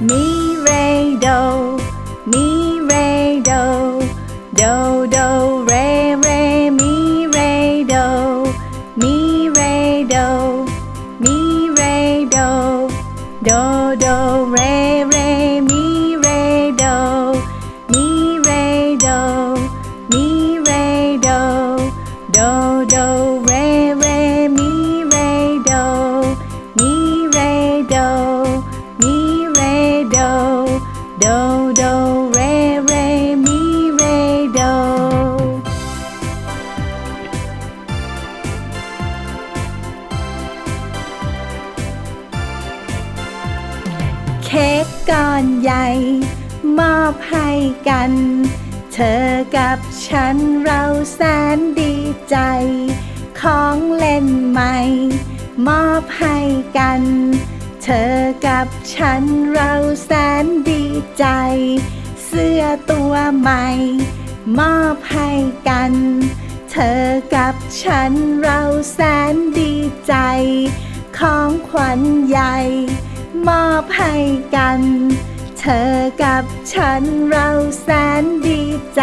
Mi re do, mi re do, do do re re mi re do, mi re do, mi re do, do do re. เค้กก้อนใหญ่ มอบให้กัน เธอกับฉันเราแสนดีใจ ของเล่นใหม่ มอบให้กัน ธอกับฉันเราแสนดีใจ เสื้อตัวใหม่ มอบให้กัน เธอกับฉันเราแสนดีใจ ของขวัญใหญ่ มอบให้กัน เธอกับฉันเราแสนดีใจ